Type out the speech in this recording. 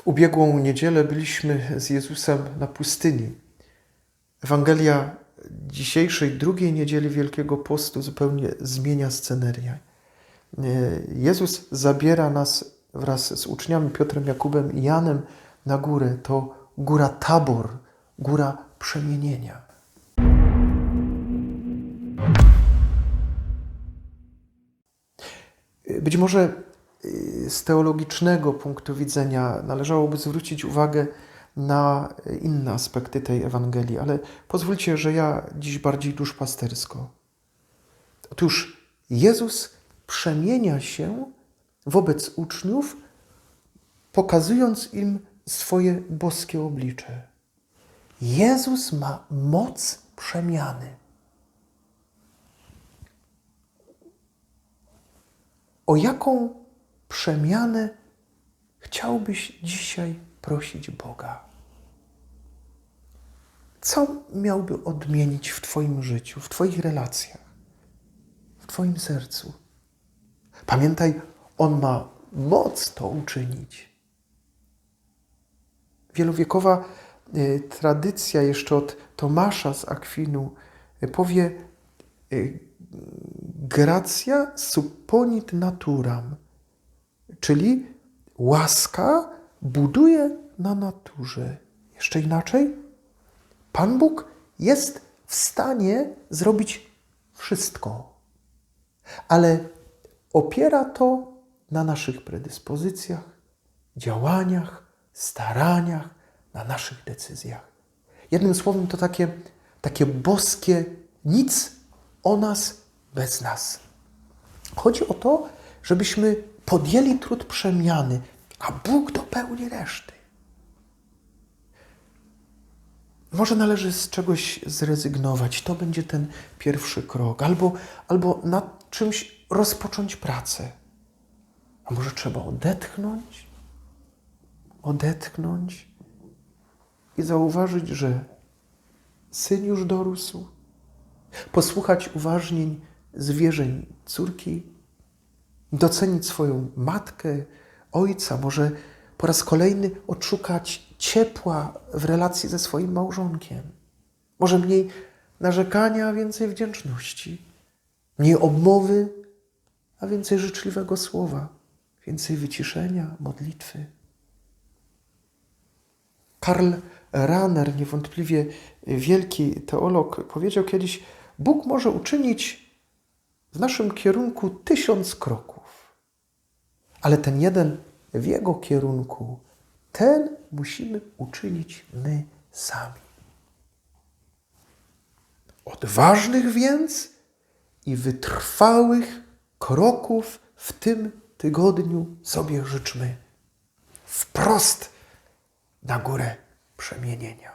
W ubiegłą niedzielę byliśmy z Jezusem na pustyni. Ewangelia dzisiejszej, drugiej niedzieli Wielkiego Postu zupełnie zmienia scenerię. Jezus zabiera nas wraz z uczniami Piotrem, Jakubem i Janem na górę. To góra Tabor, góra przemienienia. Być może z teologicznego punktu widzenia należałoby zwrócić uwagę na inne aspekty tej Ewangelii, ale pozwólcie, że ja dziś bardziej duszpastersko. Otóż Jezus przemienia się wobec uczniów, pokazując im swoje boskie oblicze. Jezus ma moc przemiany. O jaką przemianę chciałbyś dzisiaj prosić Boga? Co miałby odmienić w Twoim życiu, w Twoich relacjach, w Twoim sercu? Pamiętaj, On ma moc to uczynić. Wielowiekowa y, tradycja jeszcze od Tomasza z Akwinu y, powie y, gracja supponit naturam, czyli łaska buduje na naturze. Jeszcze inaczej, Pan Bóg jest w stanie zrobić wszystko, ale opiera to na naszych predyspozycjach, działaniach, staraniach, na naszych decyzjach. Jednym słowem, to takie, takie boskie nic o nas bez nas. Chodzi o to, żebyśmy podjęli trud przemiany, a Bóg dopełni reszty. Może należy z czegoś zrezygnować. To będzie ten pierwszy krok. Albo, albo nad czymś rozpocząć pracę. A może trzeba odetchnąć? Odetchnąć i zauważyć, że syn już dorósł. Posłuchać uważnień zwierzeń córki, docenić swoją matkę, ojca, może po raz kolejny odszukać ciepła w relacji ze swoim małżonkiem. Może mniej narzekania, a więcej wdzięczności. Mniej obmowy, a więcej życzliwego słowa. Więcej wyciszenia, modlitwy. Karl Rahner, niewątpliwie wielki teolog, powiedział kiedyś: Bóg może uczynić w naszym kierunku tysiąc kroków, ale ten jeden w jego kierunku, ten musimy uczynić my sami. Odważnych więc i wytrwałych kroków w tym tygodniu sobie życzmy wprost na górę przemienienia.